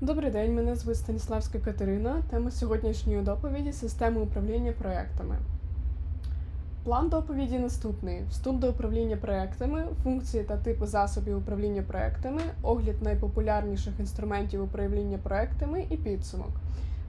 Добрий день, мене звуть Станіславська Катерина. Тема сьогоднішньої доповіді системи управління проектами. План доповіді наступний: вступ до управління проектами, функції та типи засобів управління проектами, огляд найпопулярніших інструментів управління проектами і підсумок.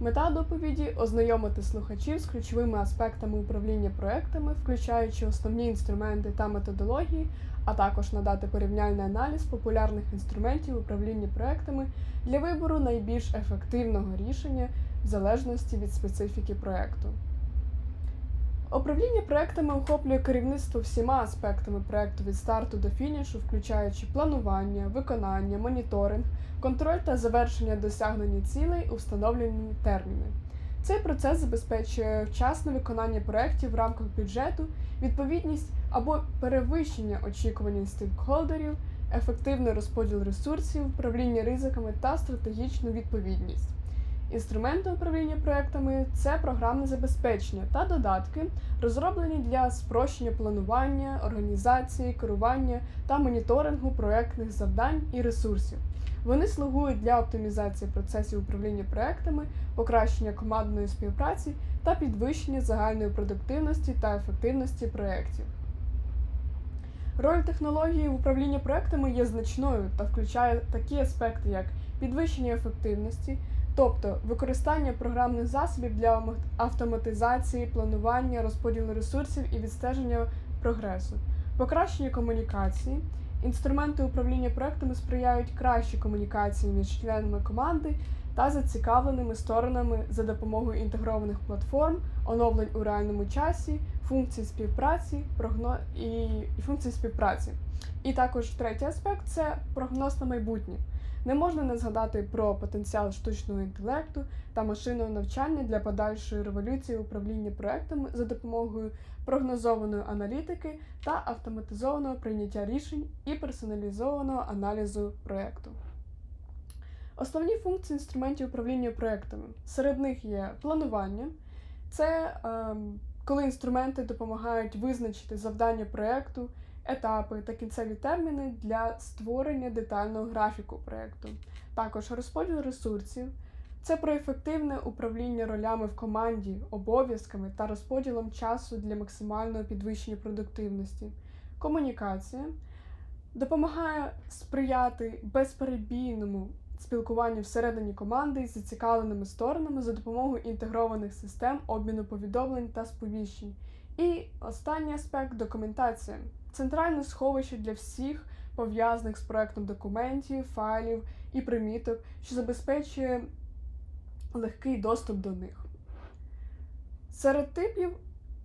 Мета доповіді ознайомити слухачів з ключовими аспектами управління проектами, включаючи основні інструменти та методології, а також надати порівняльний аналіз популярних інструментів управління проектами для вибору найбільш ефективного рішення в залежності від специфіки проекту. Управління проектами охоплює керівництво всіма аспектами проекту від старту до фінішу, включаючи планування, виконання, моніторинг, контроль та завершення досягнення цілей у встановлені терміни. Цей процес забезпечує вчасне виконання проєктів в рамках бюджету, відповідність або перевищення очікувань стейкхолдерів, ефективний розподіл ресурсів, управління ризиками та стратегічну відповідність. Інструменти управління проектами це програмне забезпечення та додатки, розроблені для спрощення планування, організації, керування та моніторингу проектних завдань і ресурсів. Вони слугують для оптимізації процесів управління проектами, покращення командної співпраці та підвищення загальної продуктивності та ефективності проєктів. Роль технології в управлінні проектами є значною та включає такі аспекти, як підвищення ефективності, тобто використання програмних засобів для автоматизації, планування, розподілу ресурсів і відстеження прогресу, покращення комунікації. Інструменти управління проектами сприяють кращій комунікації між членами команди та зацікавленими сторонами за допомогою інтегрованих платформ, оновлень у реальному часі, функцій співпраці, прогно... і... і функцій співпраці. І також третій аспект це прогноз на майбутнє. Не можна не згадати про потенціал штучного інтелекту та машинного навчання для подальшої революції управління проектами за допомогою прогнозованої аналітики та автоматизованого прийняття рішень і персоналізованого аналізу проекту. Основні функції інструментів управління проектами. Серед них є планування, це е, коли інструменти допомагають визначити завдання проекту, етапи та кінцеві терміни для створення детального графіку проекту. Також розподіл ресурсів. Це про ефективне управління ролями в команді, обов'язками та розподілом часу для максимального підвищення продуктивності. Комунікація допомагає сприяти безперебійному спілкуванню всередині команди з зацікавленими сторонами за допомогою інтегрованих систем обміну повідомлень та сповіщень. І останній аспект документація центральне сховище для всіх пов'язаних з проектом документів, файлів і приміток, що забезпечує легкий доступ до них. Серед типів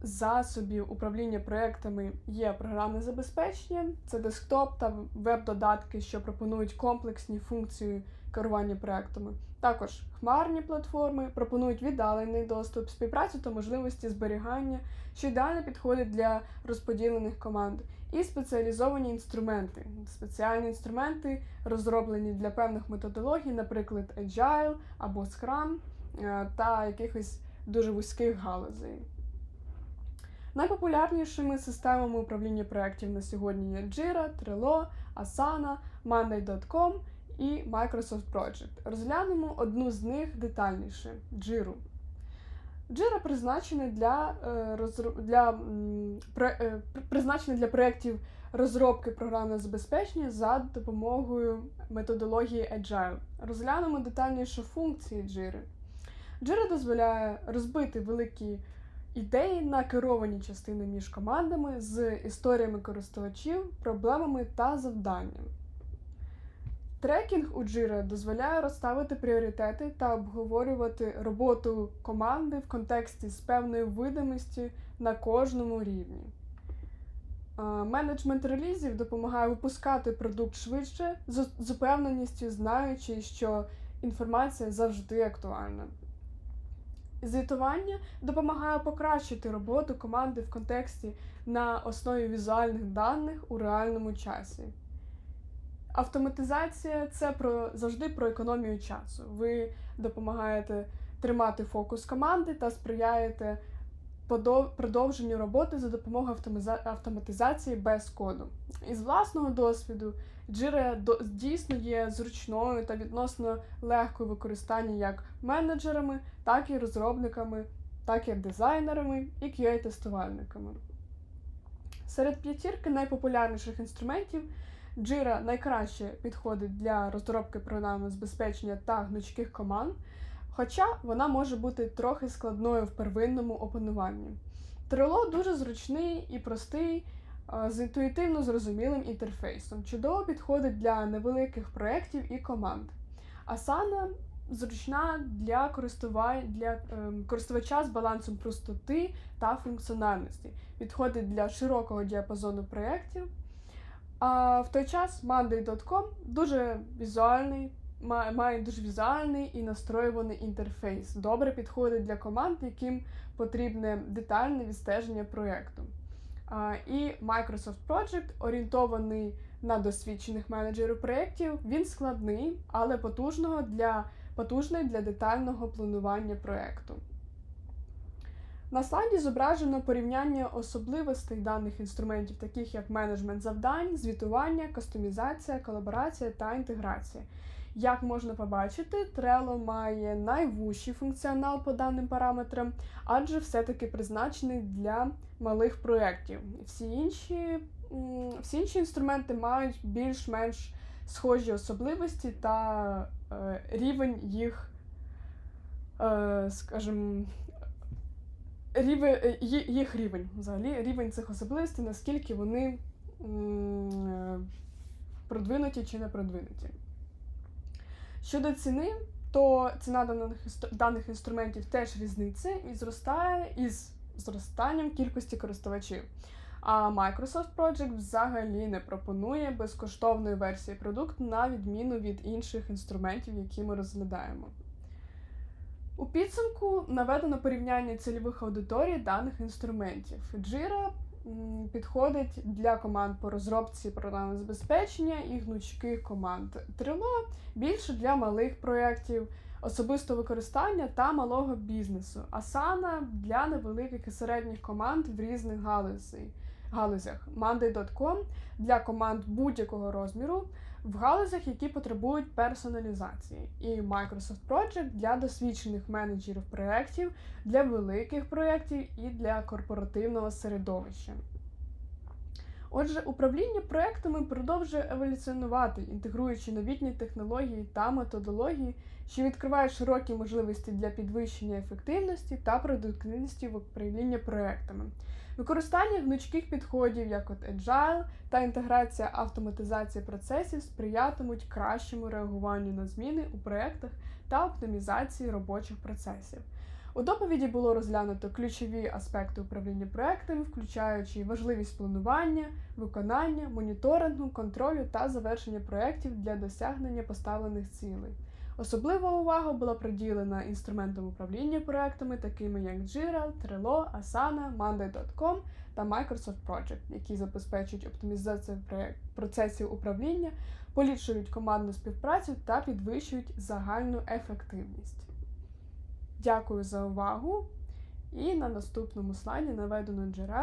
засобів управління проектами є програмне забезпечення, це десктоп та веб-додатки, що пропонують комплексні функції керування проектами. Також хмарні платформи пропонують віддалений доступ, співпрацю та можливості зберігання, що ідеально підходить для розподілених команд, і спеціалізовані інструменти. Спеціальні інструменти розроблені для певних методологій, наприклад, Agile або Scrum е, та якихось дуже вузьких галузей. Найпопулярнішими системами управління проєктів на сьогодні є Jira, Trello, Asana, Monday.com і Microsoft Project. Розглянемо одну з них детальніше Jira. Jira призначений для е, для, е, призначений для проєктів розробки програмного забезпечення за допомогою методології Agile. Розглянемо детальніше функції Jira. Jira дозволяє розбити великі ідеї на керовані частини між командами з історіями користувачів, проблемами та завданнями. Трекінг у Jira дозволяє розставити пріоритети та обговорювати роботу команди в контексті з певною видимості на кожному рівні. Менеджмент релізів допомагає випускати продукт швидше, з упевненістю знаючи, що інформація завжди актуальна. Звітування допомагає покращити роботу команди в контексті на основі візуальних даних у реальному часі. Автоматизація це про завжди про економію часу. Ви допомагаєте тримати фокус команди та сприяєте продовженню роботи за допомогою автоматизації без коду. Із власного досвіду Jira дійсно є зручною та відносно легкою використання як менеджерами, так і розробниками, так і дизайнерами і QA-тестувальниками. Серед п'ятірки найпопулярніших інструментів Jira найкраще підходить для розробки програмного забезпечення та гнучких команд, хоча вона може бути трохи складною в первинному опануванні. Trello дуже зручний і простий, з інтуїтивно зрозумілим інтерфейсом. Чудово підходить для невеликих проєктів і команд. Asana зручна для, для ем, користувача з балансом простоти та функціональності. Підходить для широкого діапазону проєктів. А в той час Monday.com дуже візуальний, має дуже візуальний і настроюваний інтерфейс. Добре підходить для команд, яким потрібне детальне відстеження проєкту. І Microsoft Project орієнтований на досвідчених менеджерів проєктів. Він складний, але потужного для, потужний для детального планування проєкту. На слайді зображено порівняння особливостей даних інструментів, таких як менеджмент завдань, звітування, кастомізація, колаборація та інтеграція. Як можна побачити, Trello має найвужчий функціонал по даним параметрам, адже все-таки призначений для малих проєктів. Всі інші, всі інші інструменти мають більш-менш схожі особливості та е, рівень їх, е, скажімо, рівень, е, їх рівень взагалі, рівень цих особливостей, наскільки вони е, продвинуті чи не продвинуті. Щодо ціни, то ціна даних, даних інструментів теж різниця і зростає із зростанням кількості користувачів. А Microsoft Project взагалі не пропонує безкоштовної версії продукту на відміну від інших інструментів, які ми розглядаємо. У підсумку наведено порівняння цільових аудиторій даних інструментів. Jira підходить для команд по розробці програмного забезпечення і гнучких команд. Trello більше для малих проєктів, особистого використання та малого бізнесу. Asana для невеликих і середніх команд в різних галузей- галузях. Monday.com для команд будь-якого розміру в галузях, які потребують персоналізації, і Microsoft Project для досвідчених менеджерів проєктів, для великих проєктів і для корпоративного середовища. Отже, управління проектами продовжує еволюціонувати, інтегруючи новітні технології та методології, що відкривають широкі можливості для підвищення ефективності та продуктивності в управлінні проектами. Використання гнучких підходів, як от Agile та інтеграція автоматизації процесів сприятимуть кращому реагуванню на зміни у проєктах та оптимізації робочих процесів. У доповіді було розглянуто ключові аспекти управління проектами, включаючи важливість планування, виконання, моніторингу, контролю та завершення проєктів для досягнення поставлених цілей. Особлива увага була приділена інструментам управління проектами, такими як Jira, Trello, Asana, Monday.com та Microsoft Project, які забезпечують оптимізацію процесів управління, поліпшують командну співпрацю та підвищують загальну ефективність. Дякую за увагу! І на наступному слайді наведено джерела.